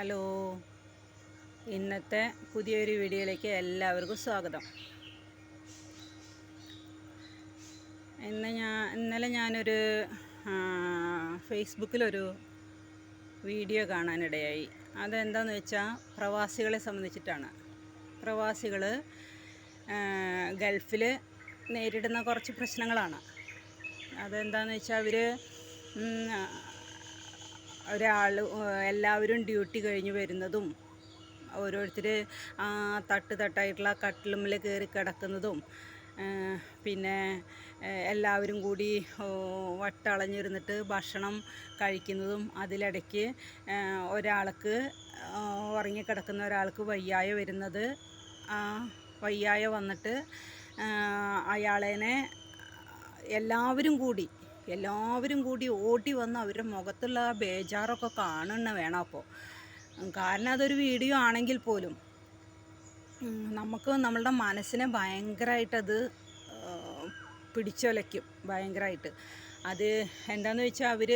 Hello. ഇന്നത്തെ പുതിയൊരു വീഡിയോയിലേക്ക് എല്ലാവർക്കും സ്വാഗതം. ഇന്ന് ഞാൻ ഇന്നലെ ഞാനൊരു ഫേസ്ബുക്കിലൊരു വീഡിയോ കാണാനിടയായി. അതെന്താണെന്ന് വെച്ചാൽ പ്രവാസികളെ സംബന്ധിച്ചിട്ടാണ്. പ്രവാസികൾ ഗൾഫിൽ നേരിടുന്ന കുറച്ച് പ്രശ്നങ്ങളാണ്. അതെന്താണെന്ന് വെച്ചാൽ അവർ ഒരാൾ എല്ലാവരും ഡ്യൂട്ടി കഴിഞ്ഞ് വരുന്നതും ഓരോരുത്തർ തട്ട് തട്ടായിട്ടുള്ള കട്ടിലുമ്മിൽ കയറി കിടക്കുന്നതും പിന്നെ എല്ലാവരും കൂടി വട്ടളഞ്ഞിരുന്നിട്ട് ഭക്ഷണം കഴിക്കുന്നതും അതിലിടയ്ക്ക് ഒരാൾക്ക് ഉറങ്ങിക്കിടക്കുന്ന ഒരാൾക്ക് വയ്യായ വരുന്നത് വയ്യായ വന്നിട്ട് അയാളേനെ എല്ലാവരും കൂടി എല്ലാവരും കൂടി ഓടി വന്ന് അവരുടെ മുഖത്തുള്ള ആ ബേജാറൊക്കെ കാണണ വേണം അപ്പോൾ. കാരണം അതൊരു വീഡിയോ ആണെങ്കിൽ പോലും നമുക്ക് നമ്മളുടെ മനസ്സിനെ ഭയങ്കരമായിട്ടത് പിടിച്ചൊലയ്ക്കും ഭയങ്കരമായിട്ട് അത് എന്താണെന്ന് വെച്ചാൽ അവർ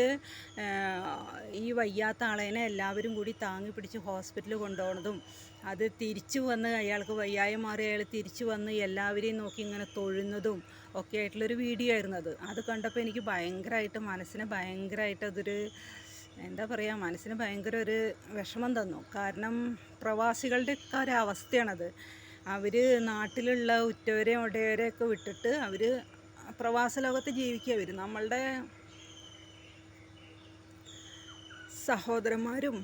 ഈ വയ്യാത്ത ആളേനെ എല്ലാവരും കൂടി താങ്ങി പിടിച്ച് ഹോസ്പിറ്റലിൽ കൊണ്ടുപോകുന്നതും അത് തിരിച്ചു വന്ന് അയാൾക്ക് വയ്യായ മാറി അയാൾ തിരിച്ചു വന്ന് എല്ലാവരെയും നോക്കി ഇങ്ങനെ തൊഴുന്നതും ഒക്കെ ആയിട്ടുള്ളൊരു വീഡിയോ ആയിരുന്നു അത്. അത് കണ്ടപ്പോൾ എനിക്ക് ഭയങ്കരമായിട്ട് മനസ്സിനെ ഭയങ്കരമായിട്ട് അതൊരു എന്താ പറയുക മനസ്സിന് ഭയങ്കര ഒരു വിഷമം തന്നു. കാരണം പ്രവാസികളുടെ ഒക്കെ ഒരവസ്ഥയാണത് അവർ നാട്ടിലുള്ള ഉറ്റവരെയും ഉടയവരെയൊക്കെ വിട്ടിട്ട് അവർ പ്രവാസ ലോകത്ത് ജീവിക്കുക അവർ നമ്മളുടെ സഹോദരന്മാരും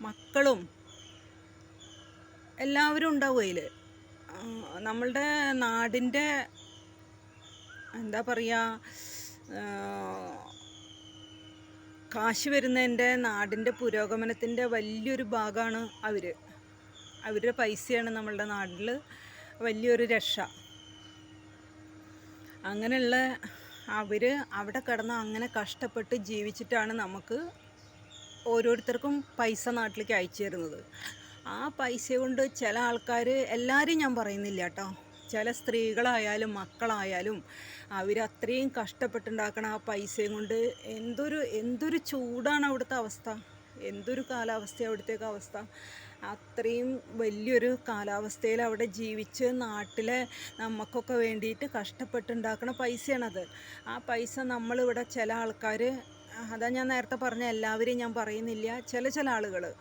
മക്കളും എല്ലാവരും ഉണ്ടാവും അതിൽ നമ്മളുടെ നാടിന്റെ എന്താ പറയുക കാശ് വരുന്നതിന്റെ നാടിന്റെ പുരോഗമനത്തിന്റെ വലിയൊരു ഭാഗമാണ് അവർ അവരുടെ പൈസയാണ് നമ്മളുടെ നാട്ടിൽ വലിയൊരു രക്ഷ. അങ്ങനെയുള്ള അവർ അവിടെ കിടന്ന് അങ്ങനെ കഷ്ടപ്പെട്ട് ജീവിച്ചിട്ടാണ് നമുക്ക് ഓരോരുത്തർക്കും പൈസ നാട്ടിലേക്ക് അയച്ചു തരുന്നത്. ആ പൈസ കൊണ്ട് ചില ആൾക്കാർ എല്ലാവരും ഞാൻ പറയുന്നില്ല കേട്ടോ. ചില സ്ത്രീകളായാലും മക്കളായാലും അവരത്രയും കഷ്ടപ്പെട്ടുണ്ടാക്കണ ആ പൈസയും കൊണ്ട് എന്തൊരു എന്തൊരു ചൂടാണ് അവിടുത്തെ അവസ്ഥ. എന്തൊരു കാലാവസ്ഥ അവിടുത്തേക്ക് അവസ്ഥ. അത്രയും വലിയൊരു കാലാവസ്ഥയിൽ അവിടെ ജീവിച്ച് നാട്ടിലെ നമുക്കൊക്കെ വേണ്ടിയിട്ട് കഷ്ടപ്പെട്ടുണ്ടാക്കുന്ന പൈസയാണത്. ആ പൈസ നമ്മളിവിടെ ചില ആൾക്കാർ അതാ ഞാൻ നേരത്തെ പറഞ്ഞ എല്ലാവരെയും ഞാൻ പറയുന്നില്ല ചില ചില ആളുകൾ.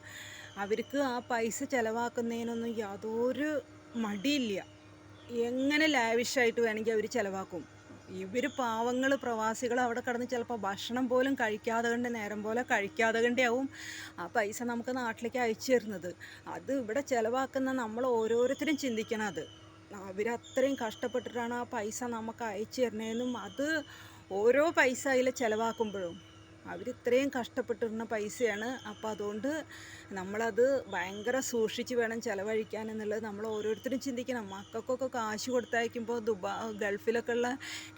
അവർക്ക് ആ പൈസ ചിലവാക്കുന്നതിനൊന്നും യാതൊരു മടിയില്ല. എങ്ങനെ ലാവിഷായിട്ട് വേണമെങ്കിൽ അവർ ചിലവാക്കും. ഇവർ പാവങ്ങൾ പ്രവാസികൾ അവിടെ കിടന്ന് ചിലപ്പോൾ ഭക്ഷണം പോലും കഴിക്കാതെ കണ്ട് നേരം പോലെ കഴിക്കാതെ കണ്ടാവും ആ പൈസ നമുക്ക് നാട്ടിലേക്ക് അയച്ചു തരുന്നത്. അത് ഇവിടെ ചിലവാക്കുന്ന നമ്മൾ ഓരോരുത്തരും ചിന്തിക്കണം അത്. അവരത്രയും കഷ്ടപ്പെട്ടിട്ടാണ് ആ പൈസ നമുക്ക് അയച്ചു തരണതെന്നും അത് ഓരോ പൈസ അതിൽ ചിലവാക്കുമ്പോഴും. അവരിത്രയും കഷ്ടപ്പെട്ടിരുന്ന പൈസയാണ്. അപ്പോൾ അതുകൊണ്ട് നമ്മളത് ഭയങ്കര സൂക്ഷിച്ച് വേണം ചിലവഴിക്കാൻ എന്നുള്ളത് നമ്മൾ ഓരോരുത്തരും ചിന്തിക്കണം. മക്കൾക്കൊക്കെ കാശ് കൊടുത്തയക്കുമ്പോൾ ദുബാ ഗൾഫിലൊക്കെ ഉള്ള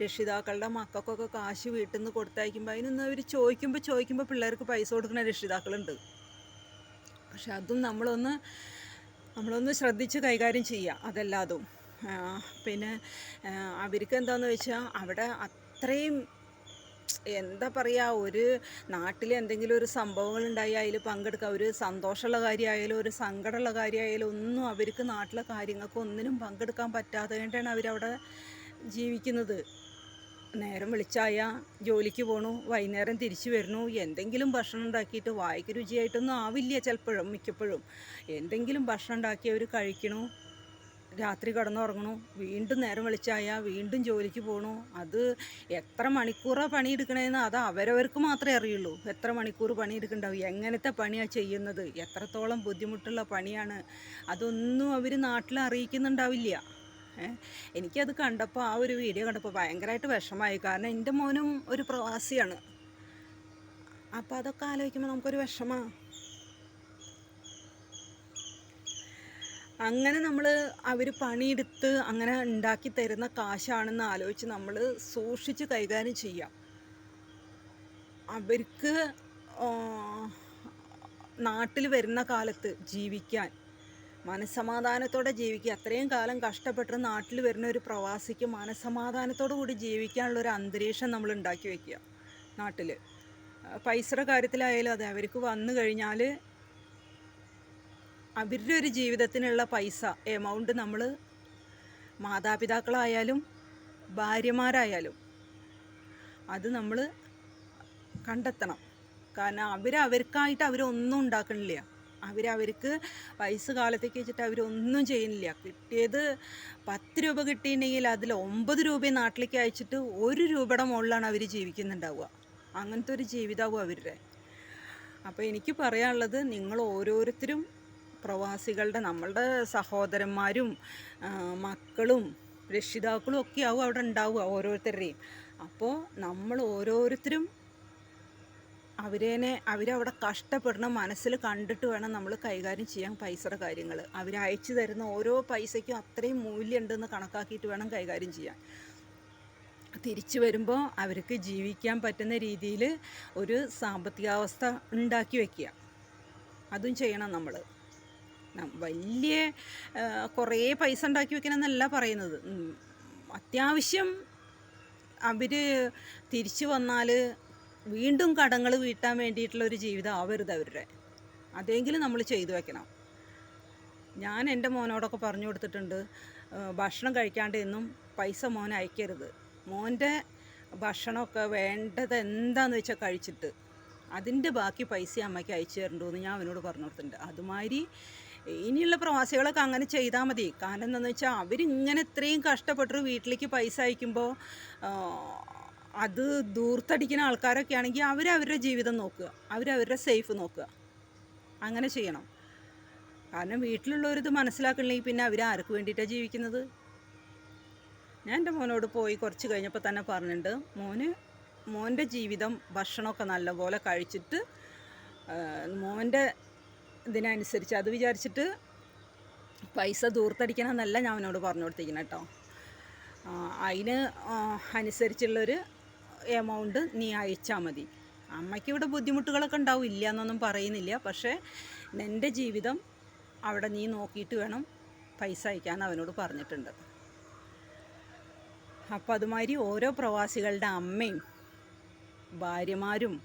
രക്ഷിതാക്കളുടെ മക്കൾക്കൊക്കെ കാശ് വീട്ടിൽ നിന്ന് കൊടുത്തയക്കുമ്പോൾ അതിനൊന്നും അവർ ചോദിക്കുമ്പോൾ ചോദിക്കുമ്പോൾ പിള്ളേർക്ക് പൈസ കൊടുക്കുന്ന രക്ഷിതാക്കളുണ്ട്. പക്ഷെ അതും നമ്മളൊന്ന് നമ്മളൊന്ന് ശ്രദ്ധിച്ച് കൈകാര്യം ചെയ്യുക അതെല്ലാതും. പിന്നെ അവർക്ക് എന്താണെന്ന് വെച്ചാൽ അവിടെ അത്രയും എന്താ പറയുക ഒരു നാട്ടിൽ എന്തെങ്കിലും ഒരു സംഭവങ്ങൾ ഉണ്ടായി അതിൽ പങ്കെടുക്കുക ഒരു സന്തോഷമുള്ള കാര്യമായാലും ഒരു സങ്കടമുള്ള കാര്യമായാലും ഒന്നും അവർക്ക് നാട്ടിലെ കാര്യങ്ങൾക്ക് ഒന്നിനും പങ്കെടുക്കാൻ പറ്റാതെ കൊണ്ടാണ് അവരവിടെ ജീവിക്കുന്നത്. നേരം വിളിച്ചായ ജോലിക്ക് പോണു വൈകുന്നേരം തിരിച്ചു വരുന്നു. എന്തെങ്കിലും ഭക്ഷണം ഉണ്ടാക്കിയിട്ട് വായിക്ക് രുചിയായിട്ടൊന്നും ആവില്ല ചിലപ്പോഴും മിക്കപ്പോഴും. എന്തെങ്കിലും ഭക്ഷണം ഉണ്ടാക്കി അവർ കഴിക്കണു. രാത്രി കിടന്നുറങ്ങണു. വീണ്ടും നേരം വെളിച്ചായ വീണ്ടും ജോലിക്ക് പോകണു അത് എത്ര മണിക്കൂറാണ് പണിയെടുക്കണേന്ന് അത് അവരവർക്ക് മാത്രമേ അറിയുള്ളൂ. എത്ര മണിക്കൂർ പണിയെടുക്കണ്ടാവും? എങ്ങനത്തെ പണിയാണ് ചെയ്യുന്നത്? എത്രത്തോളം ബുദ്ധിമുട്ടുള്ള പണിയാണ്? അതൊന്നും അവർ നാട്ടിൽ അറിയിക്കുന്നുണ്ടാവില്ല. എനിക്കത് കണ്ടപ്പോൾ ആ ഒരു വീഡിയോ കണ്ടപ്പോൾ ഭയങ്കരമായിട്ട് വിഷമായി കാരണം എന്റെ മോനും ഒരു പ്രവാസിയാണ്. അപ്പോൾ അതൊക്കെ ആലോചിക്കുമ്പോൾ നമുക്കൊരു വിഷമമാണ് അങ്ങനെ നമ്മൾ അവർ പണിയെടുത്ത് അങ്ങനെ ഉണ്ടാക്കി തരുന്ന കാശാണെന്ന് ആലോചിച്ച് നമ്മൾ സൂക്ഷിച്ച് കൈകാര്യം ചെയ്യാം. അവർക്ക് നാട്ടിൽ വരുന്ന കാലത്ത് ജീവിക്കാൻ മനസ്സമാധാനത്തോടെ ജീവിക്കുക. അത്രയും കാലം കഷ്ടപ്പെട്ട് നാട്ടിൽ വരുന്ന ഒരു പ്രവാസിക്ക് മനസ്സമാധാനത്തോടു കൂടി ജീവിക്കാനുള്ള ഒരു അന്തരീക്ഷം നമ്മൾ ഉണ്ടാക്കി വയ്ക്കുക നാട്ടിൽ പൈസയുടെ കാര്യത്തിലായാലും അതെ അവർക്ക് വന്നു കഴിഞ്ഞാൽ അവരുടെ ഒരു ജീവിതത്തിനുള്ള പൈസ എമൗണ്ട് നമ്മൾ മാതാപിതാക്കളായാലും ഭാര്യമാരായാലും അത് നമ്മൾ കണ്ടെത്തണം. കാരണം അവർ അവർക്കായിട്ട് അവരൊന്നും ഉണ്ടാക്കണില്ല. അവരവർക്ക് പൈസ കാലത്തേക്ക് വെച്ചിട്ട് അവരൊന്നും ചെയ്യുന്നില്ല. കിട്ടിയത് പത്ത് രൂപ കിട്ടിയിട്ടുണ്ടെങ്കിൽ അതിൽ ഒമ്പത് രൂപ നാട്ടിലേക്ക് അയച്ചിട്ട് ഒരു രൂപയുടെ മുകളിലാണ് അവർ ജീവിക്കുന്നുണ്ടാവുക. അങ്ങനത്തെ ഒരു ജീവിതമാവും അവരുടെ. അപ്പോൾ എനിക്ക് പറയാനുള്ളത് നിങ്ങൾ ഓരോരുത്തരും പ്രവാസികളുടെ നമ്മളുടെ സഹോദരന്മാരും മക്കളും രക്ഷിതാക്കളും ഒക്കെ ആവും അവിടെ ഉണ്ടാവുക ഓരോരുത്തരുടെയും. അപ്പോൾ നമ്മൾ ഓരോരുത്തരും അവരേനെ അവരവിടെ കഷ്ടപ്പെടണം മനസ്സിൽ കണ്ടിട്ട് വേണം നമ്മൾ കൈകാര്യം ചെയ്യാൻ പൈസയുടെ കാര്യങ്ങൾ. അവർ അയച്ചു തരുന്ന ഓരോ പൈസയ്ക്കും അത്രയും മൂല്യമുണ്ടെന്ന് കണക്കാക്കിയിട്ട് വേണം കൈകാര്യം ചെയ്യാൻ. തിരിച്ചു വരുമ്പോൾ അവർക്ക് ജീവിക്കാൻ പറ്റുന്ന രീതിയിൽ ഒരു സാമ്പത്തികാവസ്ഥ ഉണ്ടാക്കി വയ്ക്കുക അതും ചെയ്യണം നമ്മൾ. വലിയ കുറേ പൈസ ഉണ്ടാക്കി വെക്കണമെന്നല്ല പറയുന്നത്. അത്യാവശ്യം അവർ തിരിച്ചു വന്നാൽ വീണ്ടും കടങ്ങൾ വീട്ടാൻ വേണ്ടിയിട്ടുള്ള ഒരു ജീവിതം ആവരുത് അവരുടെ. അതെങ്കിലും നമ്മൾ ചെയ്തു വെക്കണം. ഞാൻ എന്റെ മോനോടൊക്കെ പറഞ്ഞു കൊടുത്തിട്ടുണ്ട് ഭക്ഷണം കഴിക്കാണ്ട് എന്നും പൈസ മോൻ അയക്കരുത്. മോന്റെ ഭക്ഷണമൊക്കെ വേണ്ടത് എന്താന്ന് വെച്ചാൽ കഴിച്ചിട്ട് അതിന്റെ ബാക്കി പൈസ അമ്മയ്ക്ക് അയച്ചു തരണ്ടോ എന്ന് ഞാൻ അവനോട് പറഞ്ഞു കൊടുത്തിട്ടുണ്ട്. അതുമാതിരി ഇനിയുള്ള പ്രവാസികളൊക്കെ അങ്ങനെ ചെയ്താൽ മതി. കാരണം എന്താണെന്ന് വെച്ചാൽ അവരിങ്ങനെ ഇത്രയും കഷ്ടപ്പെട്ടൊരു വീട്ടിലേക്ക് പൈസ അയക്കുമ്പോൾ അത് ദൂർത്തടിക്കുന്ന ആൾക്കാരൊക്കെ ആണെങ്കിൽ അവർ അവരുടെ ജീവിതം നോക്കുക. അവരവരുടെ സേഫ് നോക്കുക. അങ്ങനെ ചെയ്യണം. കാരണം വീട്ടിലുള്ളവരിത് മനസ്സിലാക്കണില്ലെങ്കിൽ പിന്നെ അവർ ആർക്ക് വേണ്ടിയിട്ടാണ് ജീവിക്കുന്നത്? ഞാൻ എന്റെ മോനോട് പോയി കുറച്ച് കഴിഞ്ഞപ്പോൾ തന്നെ പറഞ്ഞിട്ടുണ്ട് മോന് മോന്റെ ജീവിതം ഭക്ഷണമൊക്കെ നല്ലപോലെ കഴിച്ചിട്ട് മോന്റെ ഇതിനനുസരിച്ച്. അത് വിചാരിച്ചിട്ട് പൈസ ദൂർത്തടിക്കണം എന്നല്ല ഞാൻ അവനോട് പറഞ്ഞു കൊടുത്തിരിക്കണം കേട്ടോ അതിന് അനുസരിച്ചുള്ളൊരു എമൗണ്ട് നീ അയച്ചാൽ മതി. അമ്മയ്ക്ക് ഇവിടെ ബുദ്ധിമുട്ടുകളൊക്കെ ഉണ്ടാവും ഇല്ല എന്നൊന്നും പറയുന്നില്ല. പക്ഷേ എന്റെ ജീവിതം അവിടെ നീ നോക്കിയിട്ട് വേണം പൈസ അയക്കാൻ അവനോട് പറഞ്ഞിട്ടുണ്ട്. അപ്പോൾ അതുമാതിരി ഓരോ പ്രവാസികളുടെ അമ്മയും ഭാര്യമാരും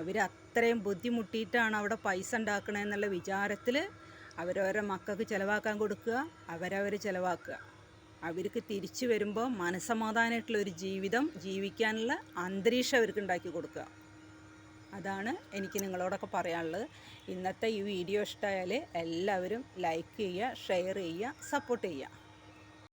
അവർ അത്രയും ബുദ്ധിമുട്ടിയിട്ടാണ് അവിടെ പൈസ ഉണ്ടാക്കണമെന്നുള്ള വിചാരത്തിൽ അവരവരെ മക്കൾക്ക് ചിലവാക്കാൻ കൊടുക്കുക അവരവർ ചിലവാക്കുക. അവർക്ക് തിരിച്ചു വരുമ്പോൾ മനസമാധാനമായിട്ടുള്ള ഒരു ജീവിതം ജീവിക്കാനുള്ള അന്തരീക്ഷം അവർക്ക് ഉണ്ടാക്കി കൊടുക്കുക. അതാണ് എനിക്ക് നിങ്ങളോടൊക്കെ പറയാനുള്ളത്. ഇന്നത്തെ ഈ വീഡിയോ ഇഷ്ടമായാൽ എല്ലാവരും ലൈക്ക് ചെയ്യുക ഷെയർ ചെയ്യുക സപ്പോർട്ട് ചെയ്യുക.